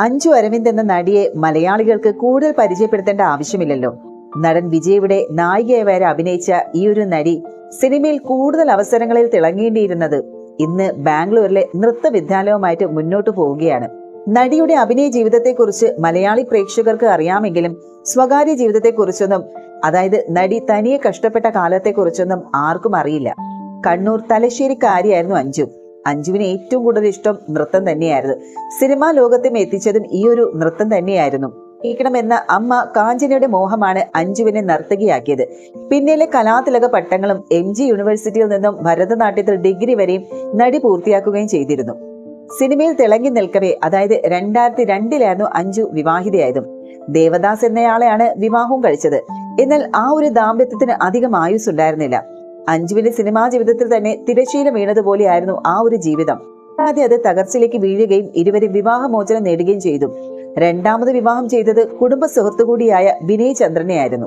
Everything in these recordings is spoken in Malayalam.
അഞ്ജു അരവിന്ദ് എന്ന നടിയെ മലയാളികൾക്ക് കൂടുതൽ പരിചയപ്പെടുത്തേണ്ട ആവശ്യമില്ലല്ലോ. നടൻ വിജയുടെ നായികയായി വരെ അഭിനയിച്ച ഈ ഒരു നടി സിനിമയിൽ കൂടുതൽ അവസരങ്ങളിൽ തിളങ്ങേണ്ടിയിരുന്നത് ഇന്ന് ബാംഗ്ലൂരിലെ നൃത്ത വിദ്യാലയവുമായിട്ട് മുന്നോട്ട് പോവുകയാണ്. നടിയുടെ അഭിനയ ജീവിതത്തെക്കുറിച്ച് മലയാളി പ്രേക്ഷകർക്ക് അറിയാമെങ്കിലും സ്വകാര്യ ജീവിതത്തെക്കുറിച്ചൊന്നും അതായത് നടി തനിയെ കഷ്ടപ്പെട്ട കാലത്തെക്കുറിച്ചൊന്നും ആർക്കും അറിയില്ല. കണ്ണൂർ തലശ്ശേരിക്കാരിയായിരുന്നു അഞ്ജു. അഞ്ജുവിന് ഏറ്റവും കൂടുതൽ ഇഷ്ടം നൃത്തം തന്നെയായിരുന്നു. സിനിമാ ലോകത്തും എത്തിച്ചതും ഈ ഒരു നൃത്തം തന്നെയായിരുന്നു. ണമെന്ന അമ്മ കാഞ്ചനയുടെ മോഹമാണ് അഞ്ജുവിനെ നർത്തകിയാക്കിയത്. പിന്നിലെ കലാതിലക പട്ടങ്ങളും എം ജി യൂണിവേഴ്സിറ്റിയിൽ നിന്നും ഭരതനാട്യത്തിൽ ഡിഗ്രി വരെയും നടി പൂർത്തിയാക്കുകയും ചെയ്തിരുന്നു. സിനിമയിൽ തിളങ്ങി നിൽക്കവേ അതായത് രണ്ടായിരത്തി രണ്ടിലായിരുന്നു അഞ്ജു വിവാഹിതയായതും. ദേവദാസ് എന്നയാളെയാണ് വിവാഹവും കഴിച്ചത്. എന്നാൽ ആ ഒരു ദാമ്പത്യത്തിന് അധികം ആയുസ് ഉണ്ടായിരുന്നില്ല അഞ്ജുവിന്റെ സിനിമാ ജീവിതത്തിൽ തന്നെ തിരശീല വീണതുപോലെയായിരുന്നു ആ ഒരു ജീവിതം. ആദ്യം അത് തകർച്ചയിലേക്ക് വീഴുകയും ഇരുവരും വിവാഹമോചനം നേടുകയും ചെയ്തു. രണ്ടാമത് വിവാഹം ചെയ്തത് കുടുംബ സുഹൃത്തു കൂടിയായ വിനയ് ചന്ദ്രനെയായിരുന്നു.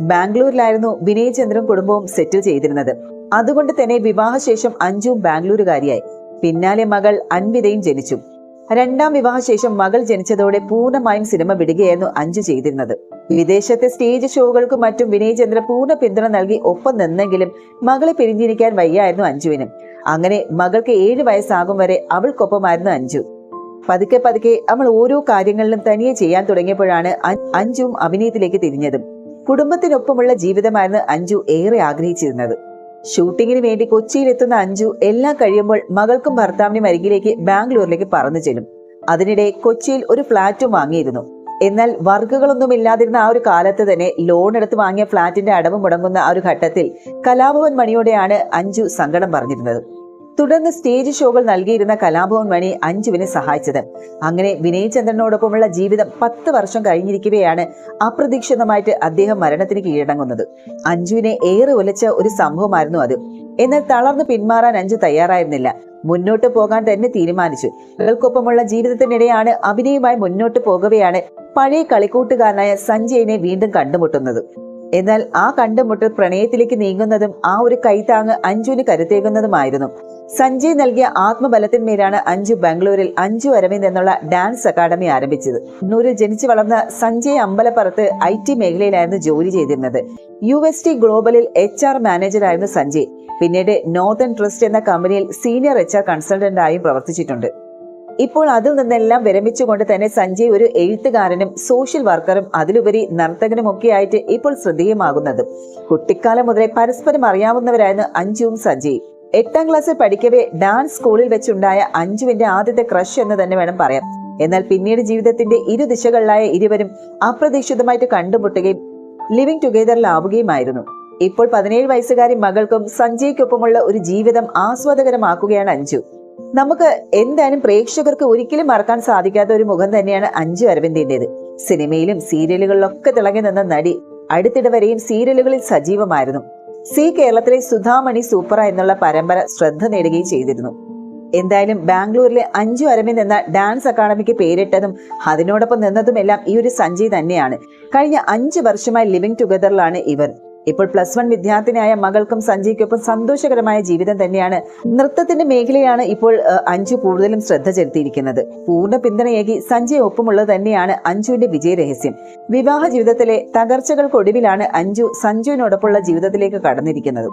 ബാംഗ്ലൂരിലായിരുന്നു വിനയ് ചന്ദ്രൻ കുടുംബവും സെറ്റിൽ ചെയ്തിരുന്നത്. അതുകൊണ്ട് തന്നെ വിവാഹശേഷം അഞ്ജുവും ബാംഗ്ലൂരുകാരിയായി. പിന്നാലെ മകൾ അൻവിതയും ജനിച്ചു. രണ്ടാം വിവാഹശേഷം മകൾ ജനിച്ചതോടെ പൂർണമായും സിനിമ വിടുകയായിരുന്നു അഞ്ജു ചെയ്തിരുന്നത്. വിദേശത്തെ സ്റ്റേജ് ഷോകൾക്കും മറ്റും വിനയ് ചന്ദ്ര പൂർണ പിന്തുണ നൽകി ഒപ്പം നിന്നെങ്കിലും മകളെ പിരിഞ്ഞിരിക്കാൻ വയ്യായിരുന്നു അഞ്ജുവിനും. അങ്ങനെ മകൾക്ക് ഏഴ് വയസ്സാകും വരെ അവൾക്കൊപ്പമായിരുന്നു അഞ്ജു. പതുക്കെ പതുക്കെ അവൾ ഓരോ കാര്യങ്ങളിലും തനിയെ ചെയ്യാൻ തുടങ്ങിയപ്പോഴാണ് അഞ്ജുവും അഭിനയത്തിലേക്ക് തിരിഞ്ഞതും. കുടുംബത്തിനൊപ്പമുള്ള ജീവിതമായിരുന്നു അഞ്ജു ഏറെ ആഗ്രഹിച്ചിരുന്നത്. ഷൂട്ടിങ്ങിന് വേണ്ടി കൊച്ചിയിലെത്തുന്ന അഞ്ജു എല്ലാം കഴിയുമ്പോൾ മകൾക്കും ഭർത്താവിനും അരികിലേക്ക് ബാംഗ്ലൂരിലേക്ക് പറന്നു ചെല്ലും. അതിനിടെ കൊച്ചിയിൽ ഒരു ഫ്ളാറ്റും വാങ്ങിയിരുന്നു. എന്നാൽ വർക്കുകളൊന്നും ഇല്ലാതിരുന്ന ആ ഒരു കാലത്ത് തന്നെ ലോൺ എടുത്ത് വാങ്ങിയ ഫ്ളാറ്റിന്റെ അടവ് മുടങ്ങുന്ന ആ ഒരു ഘട്ടത്തിൽ കലാഭവൻ മണിയോടെയാണ് അഞ്ജു സങ്കടം പറഞ്ഞിരുന്നത്. തുടർന്ന് സ്റ്റേജ് ഷോകൾ നൽകിയിരുന്ന കലാഭവൻ മണി അഞ്ജുവിനെ സഹായിച്ചത്. അങ്ങനെ വിനയ് ചന്ദ്രനോടൊപ്പമുള്ള ജീവിതം പത്ത് വർഷം കഴിഞ്ഞിരിക്കവെയാണ് അപ്രതീക്ഷിതമായിട്ട് അദ്ദേഹം മരണത്തിന് കീഴടങ്ങുന്നത്. അഞ്ജുവിനെ ഏറെ ഉലച്ച ഒരു സംഭവമായിരുന്നു അത്. എന്നാൽ തളർന്ന് പിന്മാറാൻ അഞ്ജു തയ്യാറായിരുന്നില്ല. മുന്നോട്ട് പോകാൻ തന്നെ തീരുമാനിച്ചു. ഇവൾക്കൊപ്പമുള്ള ജീവിതത്തിനിടെയാണ് അഭിനയുമായി മുന്നോട്ട് പോകവെയാണ് പഴയ കളിക്കൂട്ടുകാരനായ സഞ്ജയനെ വീണ്ടും കണ്ടുമുട്ടുന്നത്. എന്നാൽ ആ കണ്ടുമുട്ടൽ പ്രണയത്തിലേക്ക് നീങ്ങുന്നതും ആ ഒരു കൈത്താങ് അഞ്ജുവിന് കരുത്തേകുന്നതുമായിരുന്നു സഞ്ജയ് നൽകിയ ആത്മബലത്തിന്മേലാണ് അഞ്ജു ബാംഗ്ലൂരിൽ അഞ്ജു അരവിന്ദ് എന്നുള്ള ഡാൻസ് അക്കാദമി ആരംഭിച്ചത്. കണ്ണൂരിൽ ജനിച്ചു വളർന്ന സഞ്ജയ് അമ്പലപ്പുറത്ത് ഐ ടി മേഖലയിലായിരുന്നു ജോലി ചെയ്തിരുന്നത്. യു എസ് ടി ഗ്ലോബലിൽ എച്ച് ആർ മാനേജറായിരുന്നു സഞ്ജയ്. പിന്നീട് നോർത്തേൺ ട്രസ്റ്റ് എന്ന കമ്പനിയിൽ സീനിയർ എച്ച് ആർ കൺസൾട്ടന്റായും പ്രവർത്തിച്ചിട്ടുണ്ട്. ഇപ്പോൾ അതിൽ നിന്നെല്ലാം വിരമിച്ചുകൊണ്ട് തന്നെ സഞ്ജയ് ഒരു എഴുത്തുകാരനും സോഷ്യൽ വർക്കറും അതിലുപരി നർത്തകനും ഒക്കെ ആയിട്ട് ഇപ്പോൾ ശ്രദ്ധേയമാകുന്നത്. കുട്ടിക്കാലം മുതലേ പരസ്പരം അറിയാവുന്നവരായിരുന്നു അഞ്ജുവും സഞ്ജയും. എട്ടാം ക്ലാസ്സിൽ പഠിക്കവേ ഡാൻസ് സ്കൂളിൽ വെച്ചുണ്ടായ അഞ്ജുവിന്റെ ആദ്യത്തെ ക്രഷ് എന്ന് തന്നെ വേണം പറയാം എന്നാൽ പിന്നീട് ജീവിതത്തിന്റെ ഇരു ദിശകളിലായ ഇരുവരും അപ്രതീക്ഷിതമായിട്ട് കണ്ടുമുട്ടുകയും ലിവിംഗ് ടുഗെദറിലാവുകയുമായിരുന്നു ഇപ്പോൾ പതിനേഴ് വയസ്സുകാരി മകൾക്കും സഞ്ജയ്ക്കൊപ്പമുള്ള ഒരു ജീവിതം ആസ്വാദകരമാക്കുകയാണ് അഞ്ജു. നമുക്ക് എന്തായാലും പ്രേക്ഷകർക്ക് ഒരിക്കലും മറക്കാൻ സാധിക്കാത്ത ഒരു മുഖം തന്നെയാണ് അഞ്ജു അരവിന്ദിന്റേത്. സിനിമയിലും സീരിയലുകളിലൊക്കെ തിളങ്ങി നിന്ന നടി അടുത്തിടെ വരെയും സീരിയലുകളിൽ സജീവമായിരുന്നു. സി കേരളത്തിലെ സുധാമണി സൂപ്പറ എന്നുള്ള പരമ്പര ശ്രദ്ധ നേടുകയും ചെയ്തിരുന്നു. എന്തായാലും ബാംഗ്ലൂരിലെ അഞ്ചു അരവിന്ദ് എന്ന ഡാൻസ് അക്കാഡമിക്ക് പേരിട്ടതും അതിനോടൊപ്പം നിന്നതുമെല്ലാം ഈ ഒരു സഞ്ജയ് തന്നെയാണ്. കഴിഞ്ഞ അഞ്ച് വർഷമായി ലിവിംഗ് ടുഗദറിലാണ് ഇവർ. ഇപ്പോൾ പ്ലസ് വൺ വിദ്യാർത്ഥിനിയായ മകൾക്കും സഞ്ജയ്ക്കൊപ്പം സന്തോഷകരമായ ജീവിതം തന്നെയാണ്. നൃത്തത്തിന്റെ മേഖലയാണ് ഇപ്പോൾ അഞ്ജു കൂടുതലും ശ്രദ്ധ ചെലുത്തിയിരിക്കുന്നത്. പൂർണ പിന്തുണയേകി സഞ്ജയ് ഒപ്പമുള്ളത് തന്നെയാണ് അഞ്ജുവിന്റെ വിജയ രഹസ്യം വിവാഹ ജീവിതത്തിലെ തകർച്ചകൾക്കൊടുവിലാണ് അഞ്ജു സഞ്ജുവിനോടൊപ്പമുള്ള ജീവിതത്തിലേക്ക് കടന്നിരിക്കുന്നത്.